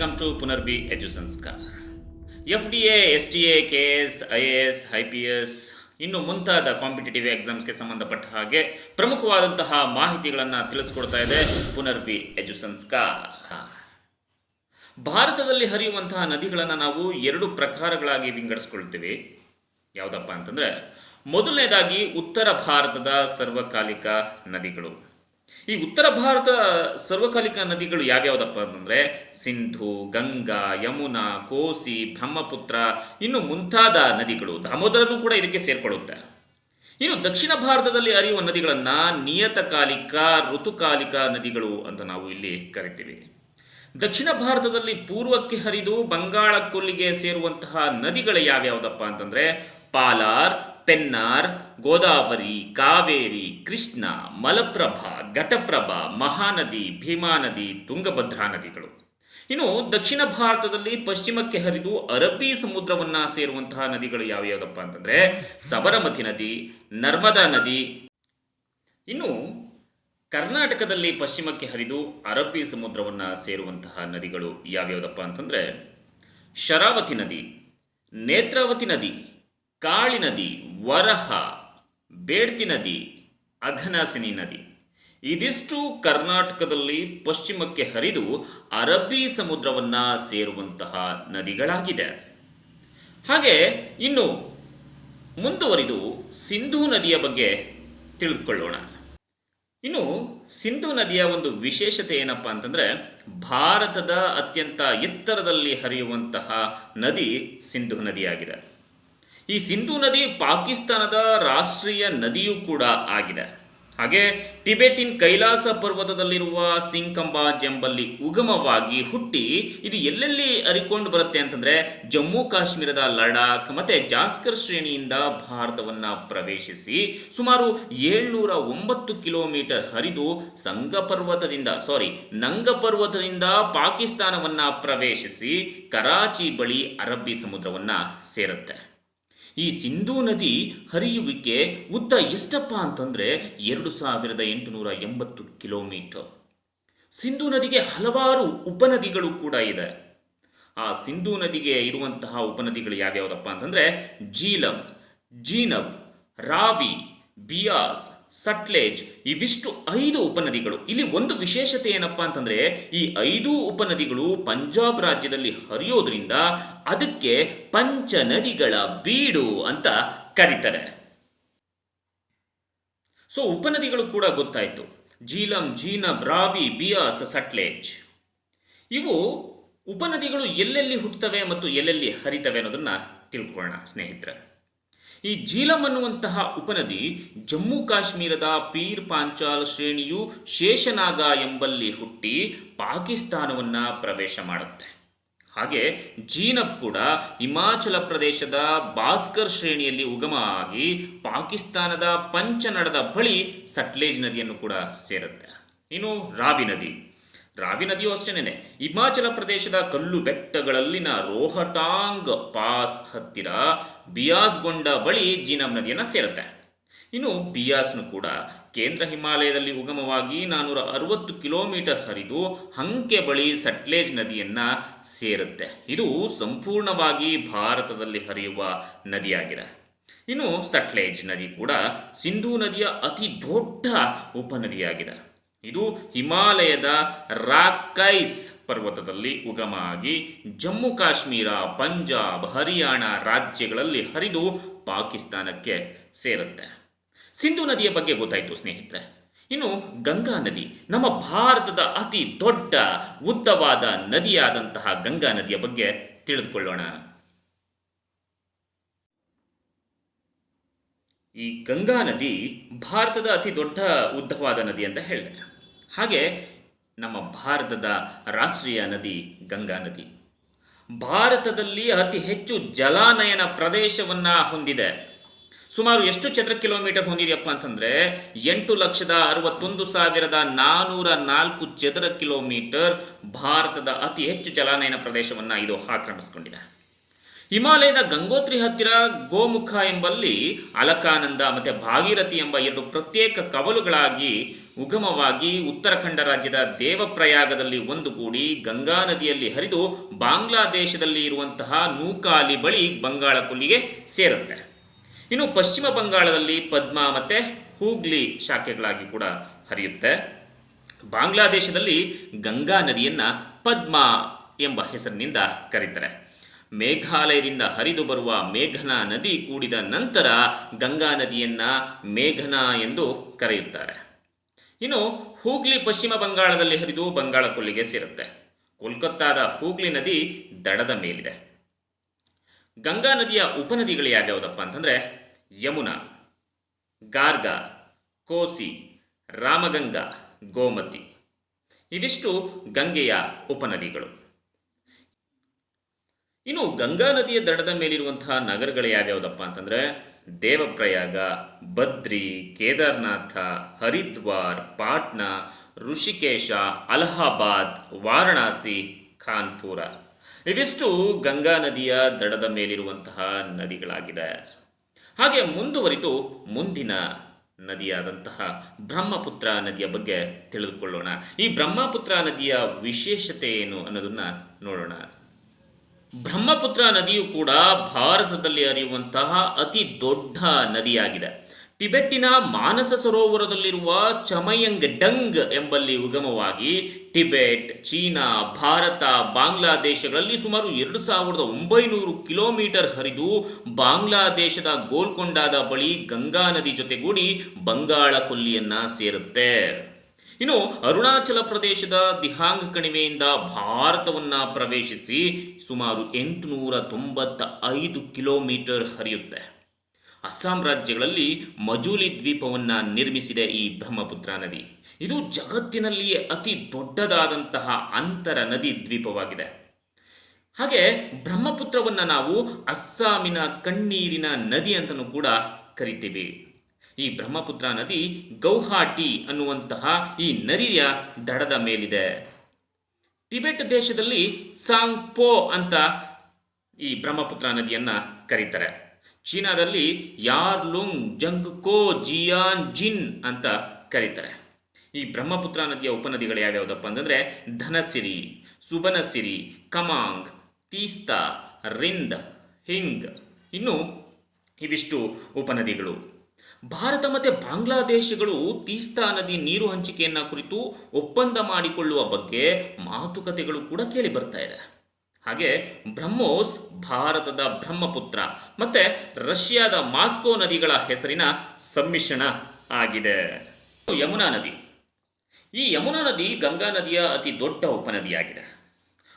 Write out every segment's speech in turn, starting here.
Welcome to ಪುನರ್ಬಿ ಎಜು ಸಂಸ್ಕಾರ F D A S T A K S I A S I P S ಇನ್ನು ಮುಂತಾದ competitive ಎಕ್ಸಾಮ್ಸ್ಗೆ ಸಂಬಂಧಪಟ್ಟ ಹಾಗೆ ಪ್ರಮುಖವಾದಂತಹ ಮಾಹಿತಿಗಳನ್ನು ತಿಳಿಸ್ಕೊಡ್ತಾ ಇದೆ ಪುನರ್ಬಿ ಎಜು ಸಂಸ್ಕಾರ ಭಾರತದಲ್ಲಿ ಹರಿಯುವಂತಹ ನದಿಗಳನ್ನು ನಾವು ಎರಡು ಪ್ರಕಾರಗಳಾಗಿ ವಿಂಗಡಿಸ್ಕೊಳ್ತೀವಿ. ಯಾವುದಪ್ಪ ಅಂತಂದರೆ, ಮೊದಲನೇದಾಗಿ ಉತ್ತರ ಭಾರತದ ಸರ್ವಕಾಲಿಕ ನದಿಗಳು. ಈ ಉತ್ತರ ಭಾರತ ಸರ್ವಕಾಲಿಕ ನದಿಗಳು ಯಾವ್ಯಾವುದಪ್ಪ ಅಂತಂದರೆ ಸಿಂಧು, ಗಂಗಾ, ಯಮುನಾ, ಕೋಸಿ, ಬ್ರಹ್ಮಪುತ್ರ, ಇನ್ನು ಮುಂತಾದ ನದಿಗಳು. ದಾಮೋದರನು ಕೂಡ ಇದಕ್ಕೆ ಸೇರ್ಕೊಳ್ಳುತ್ತೆ ಇನ್ನು ದಕ್ಷಿಣ ಭಾರತದಲ್ಲಿ ಹರಿಯುವ ನದಿಗಳನ್ನು ನಿಯತಕಾಲಿಕ, ಋತುಕಾಲಿಕ ನದಿಗಳು ಅಂತ ನಾವು ಇಲ್ಲಿ ಕರಿತೀವಿ. ದಕ್ಷಿಣ ಭಾರತದಲ್ಲಿ ಪೂರ್ವಕ್ಕೆ ಹರಿದು ಬಂಗಾಳ ಕೊಲ್ಲಿಗೆ ಸೇರುವಂತಹ ನದಿಗಳು ಯಾವ್ಯಾವುದಪ್ಪ ಅಂತಂದ್ರೆ ಪಾಲಾರ್ ಪೆನ್ನಾರ್, ಗೋದಾವರಿ, ಕಾವೇರಿ, ಕೃಷ್ಣ, ಮಲಪ್ರಭಾ, ಘಟಪ್ರಭಾ, ಮಹಾನದಿ ಭೀಮಾ ನದಿ ತುಂಗಭದ್ರಾ ನದಿಗಳು. ಇನ್ನು ದಕ್ಷಿಣ ಭಾರತದಲ್ಲಿ ಪಶ್ಚಿಮಕ್ಕೆ ಹರಿದು ಅರಬ್ಬಿ ಸಮುದ್ರವನ್ನ ಸೇರುವಂತಹ ನದಿಗಳು ಯಾವ್ಯಾವುದಪ್ಪ ಅಂತಂದ್ರೆ ಸಬರಮತಿ ನದಿ, ನರ್ಮದಾ ನದಿ. ಇನ್ನು ಕರ್ನಾಟಕದಲ್ಲಿ ಪಶ್ಚಿಮಕ್ಕೆ ಹರಿದು ಅರಬ್ಬಿ ಸಮುದ್ರವನ್ನ ಸೇರುವಂತಹ ನದಿಗಳು ಯಾವ್ಯಾವುದಪ್ಪ ಅಂತಂದ್ರೆ ಶರಾವತಿ ನದಿ, ನೇತ್ರಾವತಿ ನದಿ, ಕಾಳಿ ನದಿ ವರಹ, ಬೇಡ್ತಿ ನದಿ, ಅಘನಾಸಿನಿ ನದಿ. ಇದಿಷ್ಟು ಕರ್ನಾಟಕದಲ್ಲಿ ಪಶ್ಚಿಮಕ್ಕೆ ಹರಿದು ಅರಬ್ಬಿ ಸಮುದ್ರವನ್ನು ಸೇರುವಂತಹ ನದಿಗಳಾಗಿದೆ. ಹಾಗೆ ಇನ್ನು ಮುಂದುವರಿದು ಸಿಂಧೂ ನದಿಯ ಬಗ್ಗೆ ತಿಳಿದುಕೊಳ್ಳೋಣ. ಇನ್ನು ಸಿಂಧೂ ನದಿಯ ಒಂದು ವಿಶೇಷತೆ ಏನಪ್ಪ ಅಂತಂದರೆ ಭಾರತದ ಅತ್ಯಂತ ಎತ್ತರದಲ್ಲಿ ಹರಿಯುವಂತಹ ನದಿ ಸಿಂಧೂ ನದಿಯಾಗಿದೆ. ಈ ಸಿಂಧು ನದಿ ಪಾಕಿಸ್ತಾನದ ರಾಷ್ಟ್ರೀಯ ನದಿಯೂ ಕೂಡ ಆಗಿದೆ. ಹಾಗೆ ಟಿಬೆಟಿನ್ ಕೈಲಾಸ ಪರ್ವತದಲ್ಲಿರುವ ಸಿಂಕಂಬಾಜ್ ಎಂಬಲ್ಲಿ ಉಗಮವಾಗಿ ಹುಟ್ಟಿ ಇದು ಎಲ್ಲೆಲ್ಲಿ ಅರಿಕೊಂಡು ಬರುತ್ತೆ ಅಂತಂದ್ರೆ ಜಮ್ಮು ಕಾಶ್ಮೀರದ ಲಡಾಖ್ ಮತ್ತೆ ಜಾಸ್ಕರ್ ಶ್ರೇಣಿಯಿಂದ ಭಾರತವನ್ನ ಪ್ರವೇಶಿಸಿ ಸುಮಾರು ಏಳ್ನೂರ ಒಂಬತ್ತು ಕಿಲೋಮೀಟರ್ ಹರಿದು ಸಂಗ ಪರ್ವತದಿಂದ ಸಾರಿ ನಂಗ ಪರ್ವತದಿಂದ ಪಾಕಿಸ್ತಾನವನ್ನ ಪ್ರವೇಶಿಸಿ ಕರಾಚಿ ಬಳಿ ಅರಬ್ಬಿ ಸಮುದ್ರವನ್ನ ಸೇರುತ್ತೆ. ಈ ಸಿಂಧೂ ನದಿ ಹರಿಯುವಿಕೆ ಉದ್ದ ಎಷ್ಟಪ್ಪ ಅಂತಂದರೆ ಎರಡು ಸಾವಿರದ ಎಂಟುನೂರ ಎಂಬತ್ತು ಕಿಲೋಮೀಟರ್. ಸಿಂಧೂ ನದಿಗೆ ಹಲವಾರು ಉಪನದಿಗಳು ಕೂಡ ಇದೆ. ಆ ಸಿಂಧೂ ನದಿಗೆ ಇರುವಂತಹ ಉಪನದಿಗಳು ಯಾವ್ಯಾವುದಪ್ಪ ಅಂತಂದರೆ, ಜೀಲಂ, ಜೀನಬ್, ರಾವಿ, ಬಿಯಾಸ್ ಸಟ್ಲೇಜ್, ಇವಿಷ್ಟು ಐದು ಉಪನದಿಗಳು. ಇಲ್ಲಿ ಒಂದು ವಿಶೇಷತೆ ಏನಪ್ಪ ಅಂತಂದ್ರೆ, ಈ ಐದು ಉಪನದಿಗಳು ಪಂಜಾಬ್ ರಾಜ್ಯದಲ್ಲಿ ಹರಿಯೋದ್ರಿಂದ ಅದಕ್ಕೆ ಪಂಚ ನದಿಗಳ ಬೀಡು ಅಂತ ಕರೀತಾರೆ. ಸೊ, ಉಪನದಿಗಳು ಕೂಡ ಗೊತ್ತಾಯಿತು. ಜೀಲಂ, ಜೀನಬ್ ರಾವಿ ಬಿಯಾಸ್, ಸಟ್ಲೇಜ್. ಇವು ಉಪನದಿಗಳು ಎಲ್ಲೆಲ್ಲಿ ಹುಟ್ಟುತ್ತವೆ ಮತ್ತು ಎಲ್ಲೆಲ್ಲಿ ಹರಿತವೆ ಅನ್ನೋದನ್ನ ತಿಳ್ಕೊಳ್ಳೋಣ, ಸ್ನೇಹಿತರೆ. ಈ ಜೀಲಂ ಅನ್ನುವಂತಹ ಉಪನದಿ ಜಮ್ಮು ಕಾಶ್ಮೀರದ ಪೀರ್ ಪಾಂಚಾಲ್ ಶ್ರೇಣಿಯು ಶೇಷನಾಗ ಎಂಬಲ್ಲಿ ಹುಟ್ಟಿ ಪಾಕಿಸ್ತಾನವನ್ನ ಪ್ರವೇಶ ಮಾಡುತ್ತೆ. ಹಾಗೆ ಜೀನಬ್ ಕೂಡ ಹಿಮಾಚಲ ಪ್ರದೇಶದ ಭಾಸ್ಕರ್ ಶ್ರೇಣಿಯಲ್ಲಿ ಉಗಮ ಆಗಿ ಪಾಕಿಸ್ತಾನದ ಪಂಚನಡದ ಬಳಿ ಸಟ್ಲೇಜ್ ನದಿಯನ್ನು ಕೂಡ ಸೇರುತ್ತೆ. ಇನ್ನು ರಾವಿ ನದಿ. ರಾವಿ ನದಿಯು ಅಷ್ಟೇನೆ ಹಿಮಾಚಲ ಪ್ರದೇಶದ ಕಲ್ಲು ಬೆಟ್ಟಗಳಲ್ಲಿನ ರೋಹಟಾಂಗ್ ಪಾಸ್ ಹತ್ತಿರ ಬಿಯಾಸ್ಗೊಂಡ ಬಳಿ ಜೀನಬ್ ನದಿಯನ್ನು ಸೇರುತ್ತೆ. ಇನ್ನು ಬಿಯಾಸ್ನು ಕೂಡ ಕೇಂದ್ರ ಹಿಮಾಲಯದಲ್ಲಿ ಉಗಮವಾಗಿ ನಾನೂರ ಅರವತ್ತು ಕಿಲೋಮೀಟರ್ ಹರಿದು ಹಂಕೆ ಬಳಿ ಸಟ್ಲೇಜ್ ನದಿಯನ್ನ ಸೇರುತ್ತೆ. ಇದು ಸಂಪೂರ್ಣವಾಗಿ ಭಾರತದಲ್ಲಿ ಹರಿಯುವ ನದಿಯಾಗಿದೆ. ಇನ್ನು ಸಟ್ಲೇಜ್ ನದಿ ಕೂಡ ಸಿಂಧೂ ನದಿಯ ಅತಿ ದೊಡ್ಡ ಉಪನದಿಯಾಗಿದೆ. ಇದು ಹಿಮಾಲಯದ ರಾಕೈಸ್ ಪರ್ವತದಲ್ಲಿ ಉಗಮ ಆಗಿ ಜಮ್ಮು ಕಾಶ್ಮೀರ, ಪಂಜಾಬ್, ಹರಿಯಾಣ ರಾಜ್ಯಗಳಲ್ಲಿ ಹರಿದು ಪಾಕಿಸ್ತಾನಕ್ಕೆ ಸೇರುತ್ತೆ. ಸಿಂಧು ನದಿಯ ಬಗ್ಗೆ ಗೊತ್ತಾಯಿತು ಸ್ನೇಹಿತರೆ. ಇನ್ನು ಗಂಗಾ ನದಿ, ನಮ್ಮ ಭಾರತದ ಅತಿ ದೊಡ್ಡ ಉದ್ದವಾದ ನದಿಯಾದಂತಹ ಗಂಗಾ ನದಿಯ ಬಗ್ಗೆ ತಿಳಿದುಕೊಳ್ಳೋಣ. ಈ ಗಂಗಾ ನದಿ ಭಾರತದ ಅತಿ ದೊಡ್ಡ ಉದ್ದವಾದ ನದಿ ಅಂತ ಹೇಳಿದೆ. ಹಾಗೆ ನಮ್ಮ ಭಾರತದ ರಾಷ್ಟ್ರೀಯ ನದಿ, ಗಂಗಾ ನದಿ. ಭಾರತದಲ್ಲಿ ಅತಿ ಹೆಚ್ಚು ಜಲಾನಯನ ಪ್ರದೇಶವನ್ನು ಹೊಂದಿದೆ. ಸುಮಾರು ಎಷ್ಟು ಚದರ ಕಿಲೋಮೀಟರ್ ಹೊಂದಿದೆಯಪ್ಪ ಅಂತಂದರೆ ಎಂಟು ಲಕ್ಷದ ಅರವತ್ತೊಂದು ಸಾವಿರದ ನಾನ್ನೂರ ನಾಲ್ಕು ಚದರ ಕಿಲೋಮೀಟರ್ ಭಾರತದ ಅತಿ ಹೆಚ್ಚು ಜಲಾನಯನ ಪ್ರದೇಶವನ್ನು ಇದು ಆಕ್ರಮಿಸಿಕೊಂಡಿದೆ. ಹಿಮಾಲಯದ ಗಂಗೋತ್ರಿ ಹತ್ತಿರ ಗೋಮುಖ ಎಂಬಲ್ಲಿ ಅಲಕಾನಂದ ಮತ್ತು ಭಾಗೀರಥಿ ಎಂಬ ಎರಡು ಪ್ರತ್ಯೇಕ ಕವಲುಗಳಾಗಿ ಉಗಮವಾಗಿ ಉತ್ತರಾಖಂಡ ರಾಜ್ಯದ ದೇವಪ್ರಯಾಗದಲ್ಲಿ ಒಂದುಗೂಡಿ ಗಂಗಾ ನದಿಯಲ್ಲಿ ಹರಿದು ಬಾಂಗ್ಲಾದೇಶದಲ್ಲಿ ಇರುವಂತಹ ನೂಕಾಲಿ ಬಳಿ ಬಂಗಾಳ ಕೊಲ್ಲಿಗೆ ಸೇರುತ್ತೆ. ಇನ್ನು ಪಶ್ಚಿಮ ಬಂಗಾಳದಲ್ಲಿ ಪದ್ಮ ಮತ್ತು ಹೂಗ್ಲಿ ಶಾಖೆಗಳಾಗಿ ಕೂಡ ಹರಿಯುತ್ತೆ. ಬಾಂಗ್ಲಾದೇಶದಲ್ಲಿ ಗಂಗಾ ನದಿಯನ್ನು ಪದ್ಮಾ ಎಂಬ ಹೆಸರಿನಿಂದ ಕರೀತಾರೆ. ಮೇಘಾಲಯದಿಂದ ಹರಿದು ಬರುವ ಮೇಘನಾ ನದಿ ಕೂಡಿದ ನಂತರ ಗಂಗಾ ನದಿಯನ್ನು ಮೇಘನಾ ಎಂದು ಕರೆಯುತ್ತಾರೆ. ಇನ್ನು ಹೂಗ್ಲಿ ಪಶ್ಚಿಮ ಬಂಗಾಳದಲ್ಲಿ ಹರಿದು ಬಂಗಾಳ ಕೊಲ್ಲಿಗೆ ಸೇರುತ್ತೆ. ಕೋಲ್ಕತ್ತಾದ ಹೂಗ್ಲಿ ನದಿ ದಡದ ಮೇಲಿದೆ. ಗಂಗಾ ನದಿಯ ಉಪನದಿಗಳು ಯಾವ್ಯಾವುದಪ್ಪ ಅಂತಂದರೆ ಯಮುನಾ, ಗಾರ್ಗ, ಕೋಸಿ, ರಾಮಗಂಗಾ, ಗೋಮತಿ. ಇವಿಷ್ಟು ಗಂಗೆಯ ಉಪನದಿಗಳು. ಇನ್ನು ಗಂಗಾ ನದಿಯ ದಡದ ಮೇಲಿರುವಂತಹ ನಗರಗಳು ಯಾವ್ಯಾವುದಪ್ಪ ಅಂತಂದರೆ ದೇವಪ್ರಯಾಗ ಬದ್ರಿ ಕೇದಾರ್ನಾಥ, ಹರಿದ್ವಾರ್, ಪಾಟ್ನಾ, ಋಷಿಕೇಶ, ಅಲಹಾಬಾದ್, ವಾರಣಾಸಿ, ಖಾನ್ಪುರ. ಇವಿಷ್ಟು ಗಂಗಾ ನದಿಯ ದಡದ ಮೇಲಿರುವಂತಹ ನದಿಗಳಾಗಿದೆ ಹಾಗೆ ಮುಂದುವರಿದು ಮುಂದಿನ ನದಿಯಾದಂತಹ ಬ್ರಹ್ಮಪುತ್ರ ನದಿಯ ಬಗ್ಗೆ ತಿಳಿದುಕೊಳ್ಳೋಣ. ಈ ಬ್ರಹ್ಮಪುತ್ರ ನದಿಯ ವಿಶೇಷತೆ ಏನು ಅನ್ನೋದನ್ನ ನೋಡೋಣ. ಬ್ರಹ್ಮಪುತ್ರ ನದಿಯು ಕೂಡ ಭಾರತದಲ್ಲಿ ಹರಿಯುವಂತಹ ಅತಿ ದೊಡ್ಡ ನದಿಯಾಗಿದೆ. ಟಿಬೆಟ್ಟಿನ ಮಾನಸ ಸರೋವರದಲ್ಲಿರುವ ಚಮಯಂಗ್ ಡಂಗ್ ಎಂಬಲ್ಲಿ ಉಗಮವಾಗಿ ಟಿಬೆಟ್, ಚೀನಾ, ಭಾರತ, ಬಾಂಗ್ಲಾದೇಶಗಳಲ್ಲಿ ಸುಮಾರು ಎರಡು ಸಾವಿರದ ಒಂಬೈನೂರು ಕಿಲೋಮೀಟರ್ ಹರಿದು ಬಾಂಗ್ಲಾದೇಶದ ಗೋಲ್ಕೊಂಡಾದ ಬಳಿ ಗಂಗಾ ನದಿ ಜೊತೆಗೂಡಿ ಬಂಗಾಳ ಕೊಲ್ಲಿಯನ್ನ ಸೇರುತ್ತೆ. ಇನ್ನು ಅರುಣಾಚಲ ಪ್ರದೇಶದ ದಿಹಾಂಗ್ ಕಣಿವೆಯಿಂದ ಭಾರತವನ್ನ ಪ್ರವೇಶಿಸಿ ಸುಮಾರು ಎಂಟುನೂರ ತೊಂಬತ್ತ ಐದು ಕಿಲೋಮೀಟರ್ ಹರಿಯುತ್ತೆ. ಅಸ್ಸಾಂ ರಾಜ್ಯಗಳಲ್ಲಿ ಮಜೂಲಿ ದ್ವೀಪವನ್ನು ನಿರ್ಮಿಸಿದೆ ಈ ಬ್ರಹ್ಮಪುತ್ರ ನದಿ. ಇದು ಜಗತ್ತಿನಲ್ಲಿಯೇ ಅತಿ ದೊಡ್ಡದಾದಂತಹ ಅಂತರ ನದಿ ದ್ವೀಪವಾಗಿದೆ. ಹಾಗೆ ಬ್ರಹ್ಮಪುತ್ರವನ್ನು ನಾವು ಅಸ್ಸಾಮಿನ ಕಣ್ಣೀರಿನ ನದಿ ಅಂತಲೂ ಕೂಡ ಕರಿತೀವಿ. ಈ ಬ್ರಹ್ಮಪುತ್ರ ನದಿ ಗೌಹಾಟಿ ಅನ್ನುವಂತಹ ಈ ನದಿಯ ದಡದ ಮೇಲಿದೆ. ಟಿಬೆಟ್ ದೇಶದಲ್ಲಿ ಸಾಂಗ್ಪೋ ಅಂತ ಈ ಬ್ರಹ್ಮಪುತ್ರ ನದಿಯನ್ನ ಕರೀತಾರೆ. ಚೀನಾದಲ್ಲಿ ಯಾರ್ಲುಂಗ್, ಜಂಗ್ಕೋ ಜಿಯಾನ್ ಜಿನ್ ಅಂತ ಕರೀತಾರೆ. ಈ ಬ್ರಹ್ಮಪುತ್ರ ನದಿಯ ಉಪನದಿಗಳು ಯಾವ್ಯಾವುದಪ್ಪ ಅಂತಂದ್ರೆ ಧನಸಿರಿ, ಸುಬನಸಿರಿ, ಕಮಾಂಗ್, ತೀಸ್ತಾ, ರಿಂದ್, ಹಿಂಗ್. ಇನ್ನು ಇವಿಷ್ಟು ಉಪನದಿಗಳು. ಭಾರತ ಮತ್ತು ಬಾಂಗ್ಲಾದೇಶಗಳು ತೀಸ್ತಾ ನದಿ ನೀರು ಹಂಚಿಕೆಯನ್ನ ಕುರಿತು ಒಪ್ಪಂದ ಮಾಡಿಕೊಳ್ಳುವ ಬಗ್ಗೆ ಮಾತುಕತೆಗಳು ಕೂಡ ಕೇಳಿ ಬರ್ತಾ ಇದೆ. ಹಾಗೆ ಬ್ರಹ್ಮೋಸ್ ಭಾರತದ ಬ್ರಹ್ಮಪುತ್ರ ಮತ್ತೆ ರಷ್ಯಾದ ಮಾಸ್ಕೋ ನದಿಗಳ ಹೆಸರಿನ ಸಮ್ಮಿಶ್ರಣ ಆಗಿದೆ. ಯಮುನಾ ನದಿ. ಈ ಯಮುನಾ ನದಿ ಗಂಗಾ ನದಿಯ ಅತಿ ದೊಡ್ಡ ಉಪನದಿಯಾಗಿದೆ.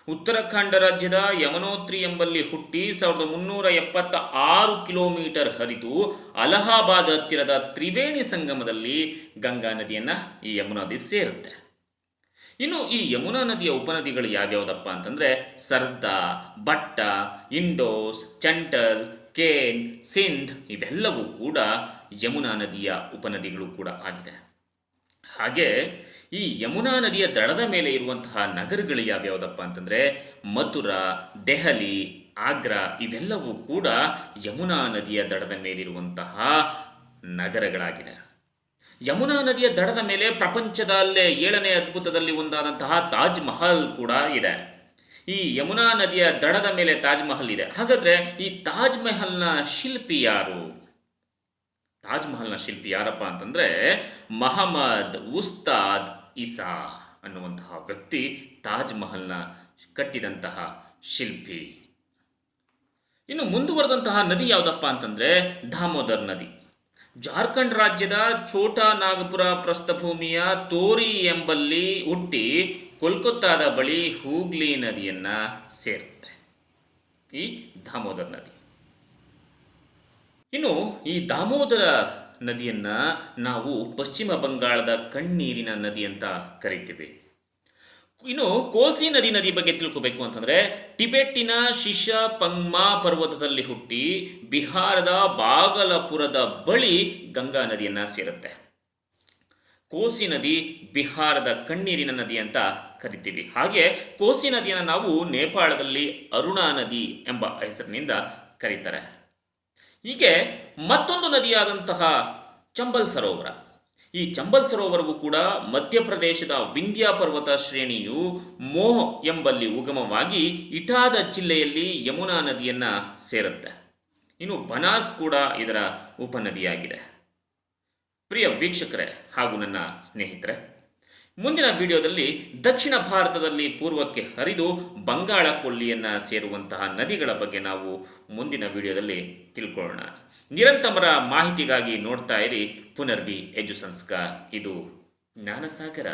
ಉತ್ತರಾಖಂಡ ರಾಜ್ಯದ ಯಮನೋತ್ರಿ ಎಂಬಲ್ಲಿ ಹುಟ್ಟಿ ಸಾವಿರದ ಮುನ್ನೂರ ಎಪ್ಪತ್ತ ಆರು ಕಿಲೋಮೀಟರ್ ಹರಿದು ಅಲಹಾಬಾದ್ ಹತ್ತಿರದ ತ್ರಿವೇಣಿ ಸಂಗಮದಲ್ಲಿ ಗಂಗಾ ನದಿಯನ್ನ ಈ ಯಮುನಾ ನದಿ ಸೇರುತ್ತೆ. ಇನ್ನು ಈ ಯಮುನಾ ನದಿಯ ಉಪನದಿಗಳು ಯಾವ್ಯಾವುದಪ್ಪ ಅಂತಂದ್ರೆ ಸರ್ದಾ ಬಟ್ಟ ಇಂಡೋಸ್, ಚಂಟಲ್, ಕೇನ್, ಸಿಂಧ್ ಇವೆಲ್ಲವೂ ಕೂಡ ಯಮುನಾ ನದಿಯ ಉಪನದಿಗಳು ಕೂಡ ಆಗಿದೆ. ಹಾಗೆ ಈ ಯಮುನಾ ನದಿಯ ದಡದ ಮೇಲೆ ಇರುವಂತಹ ನಗರಗಳು ಯಾವ್ಯಾವುದಪ್ಪ ಅಂತಂದ್ರೆ ಮಥುರಾ, ದೆಹಲಿ, ಆಗ್ರಾ, ಇವೆಲ್ಲವೂ ಕೂಡ ಯಮುನಾ ನದಿಯ ದಡದ ಮೇಲಿರುವಂತಹ ನಗರಗಳಾಗಿದೆ ಯಮುನಾ ನದಿಯ ದಡದ ಮೇಲೆ ಪ್ರಪಂಚದಲ್ಲೇ ಏಳನೇ ಅದ್ಭುತದಲ್ಲಿ ಒಂದಾದಂತಹ ತಾಜ್ ಮಹಲ್ ಕೂಡ ಇದೆ. ಈ ಯಮುನಾ ನದಿಯ ದಡದ ಮೇಲೆ ತಾಜ್ ಮಹಲ್ ಇದೆ. ಹಾಗಾದ್ರೆ ಈ ತಾಜ್ ಮಹಲ್ನ ಶಿಲ್ಪಿ ಯಾರು? ತಾಜ್ ಮಹಲ್ನ ಶಿಲ್ಪಿ ಯಾರಪ್ಪ ಅಂತಂದ್ರೆ ಮಹಮ್ಮದ್ ಉಸ್ತಾದ್ ಇಸಾ ಅನ್ನುವಂತಹ ವ್ಯಕ್ತಿ ತಾಜ್ ಮಹಲ್ನ ಕಟ್ಟಿದಂತಹ ಶಿಲ್ಪಿ. ಇನ್ನು ಮುಂದುವರೆದಂತಹ ನದಿ ಯಾವುದಪ್ಪ ಅಂತಂದ್ರೆ ದಾಮೋದರ್ ನದಿ. ಜಾರ್ಖಂಡ್ ರಾಜ್ಯದ ಛೋಟಾ ನಾಗಪುರ ಪ್ರಸ್ಥಭೂಮಿಯ ತೋರಿ ಎಂಬಲ್ಲಿ ಹುಟ್ಟಿ ಕೋಲ್ಕತ್ತಾದ ಬಳಿ ಹೂಗ್ಲಿ ನದಿಯನ್ನ ಸೇರುತ್ತೆ ಈ ದಾಮೋದರ್ ನದಿ. ಇನ್ನು ಈ ದಾಮೋದರ ನದಿಯನ್ನ ನಾವು ಪಶ್ಚಿಮ ಬಂಗಾಳದ ಕಣ್ಣೀರಿನ ನದಿ ಅಂತ ಕರಿತೀವಿ. ಇನ್ನು ಕೋಸಿ ನದಿ ನದಿ ಬಗ್ಗೆ ತಿಳ್ಕೋಬೇಕು ಅಂತಂದ್ರೆ ಟಿಬೆಟ್ಟಿನ ಶಿಶ ಪಂಗ್ಮಾ ಪರ್ವತದಲ್ಲಿ ಹುಟ್ಟಿ ಬಿಹಾರದ ಬಾಗಲಪುರದ ಬಳಿ ಗಂಗಾ ನದಿಯನ್ನ ಸೇರುತ್ತೆ. ಕೋಸಿ ನದಿ ಬಿಹಾರದ ಕಣ್ಣೀರಿನ ನದಿ ಅಂತ ಕರಿತೀವಿ. ಹಾಗೆ ಕೋಸಿ ನದಿಯನ್ನು ನಾವು ನೇಪಾಳದಲ್ಲಿ ಅರುಣಾ ನದಿ ಎಂಬ ಹೆಸರಿನಿಂದ ಕರೀತಾರೆ. ಹೀಗೆ ಮತ್ತೊಂದು ನದಿಯಾದಂತಹ ಚಂಬಲ್ ಸರೋವರ. ಈ ಚಂಬಲ್ ಸರೋವರವು ಕೂಡ ಮಧ್ಯಪ್ರದೇಶದ ವಿಂಧ್ಯ ಪರ್ವತ ಶ್ರೇಣಿಯು ಮೋಹ್ ಎಂಬಲ್ಲಿ ಉಗಮವಾಗಿ ಇಟಾದ ಜಿಲ್ಲೆಯಲ್ಲಿ ಯಮುನಾ ನದಿಯನ್ನು ಸೇರುತ್ತೆ. ಇನ್ನು ಬನಾಸ್ ಕೂಡ ಇದರ ಉಪನದಿಯಾಗಿದೆ. ಪ್ರಿಯ ವೀಕ್ಷಕರೇ ಹಾಗೂ ನನ್ನ ಸ್ನೇಹಿತರೆ ಮುಂದಿನ ವಿಡಿಯೋದಲ್ಲಿ ದಕ್ಷಿಣ ಭಾರತದಲ್ಲಿ ಪೂರ್ವಕ್ಕೆ ಹರಿದು ಬಂಗಾಳ ಕೊಲ್ಲಿಯನ್ನು ಸೇರುವಂತಹ ನದಿಗಳ ಬಗ್ಗೆ ನಾವು ಮುಂದಿನ ವಿಡಿಯೋದಲ್ಲಿ ತಿಳ್ಕೊಳ್ಳೋಣ. ನಿರಂತರ ಮಾಹಿತಿಗಾಗಿ ನೋಡ್ತಾ ಇರಿ. ಪುನರ್ವಿ ಎಜು ಸಂಸ್ಕಾರ. ಇದು ಜ್ಞಾನಸಾಗರ.